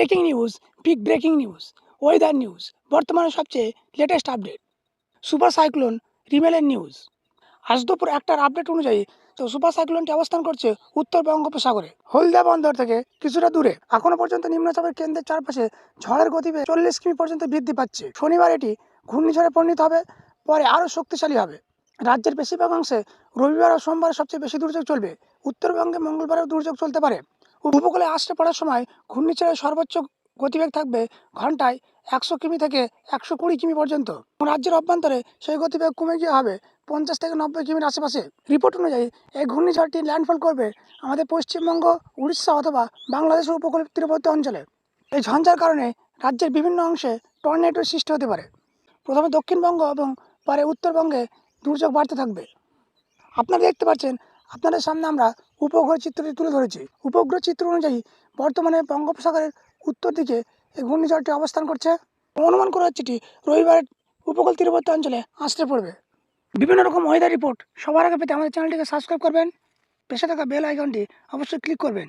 Breaking news big breaking news weather news বর্তমানে সবচেয়ে latest update super cyclone রিমেলের news আজ দুপুর একটার আপডেট অনুযায়ী, তো সুপার সাইক্লোনটি অবস্থান করছে উত্তর বঙ্গোপসাগরে। হলদিয়া বন্দর থেকে কিছুটা দূরে, এখনও পর্যন্ত নিম্নচাপের কেন্দ্রের চারপাশে ঝড়ের গতিবে চল্লিশ কিমি পর্যন্ত বৃদ্ধি পাচ্ছে। শনিবার এটি ঘূর্ণিঝড়ে পরিণত হবে, পরে আরও শক্তিশালী হবে। রাজ্যের বেশিরভাগ অংশে রবিবার ও সোমবার সবচেয়ে বেশি দুর্যোগ চলবে। উত্তরবঙ্গে মঙ্গলবারেও দুর্যোগ চলতে পারে। উপকূলে আসতে পড়ার সময় ঘূর্ণিঝড়ের সর্বোচ্চ গতিবেগ থাকবে ঘন্টায় একশো কিমি থেকে একশো কুড়ি কিমি পর্যন্ত। রাজ্যের অভ্যন্তরে সেই গতিবেগ কমে গিয়ে হবে পঞ্চাশ থেকে নব্বই কিমির আশেপাশে। রিপোর্ট অনুযায়ী এই ঘূর্ণিঝড়টি ল্যান্ডফল করবে আমাদের পশ্চিমবঙ্গ, উড়িষ্যা অথবা বাংলাদেশের উপকূল তীরবর্তী অঞ্চলে। এই ঝঞ্ঝার কারণে রাজ্যের বিভিন্ন অংশে টর্নেডোর সৃষ্টি হতে পারে। প্রথমে দক্ষিণবঙ্গ এবং পরে উত্তরবঙ্গে দুর্যোগ বাড়তে থাকবে। আপনারা দেখতে পাচ্ছেন আপনাদের সামনে আমরা উপগ্রহ চিত্রটি তুলে ধরেছি। উপগ্রহ চিত্র অনুযায়ী বর্তমানে বঙ্গোপসাগরের উত্তর দিকে এই ঘূর্ণিঝড়টি অবস্থান করছে। অনুমান করা হচ্ছে এটি উপকূল তীরবর্তী অঞ্চলে আসতে পড়বে বিভিন্ন রকম ওয়েদার রিপোর্ট সবার আগে পেতে আমাদের চ্যানেলটিকে সাবস্ক্রাইব করবেন। পেশা থাকা বেল আইকনটি অবশ্যই ক্লিক করবেন।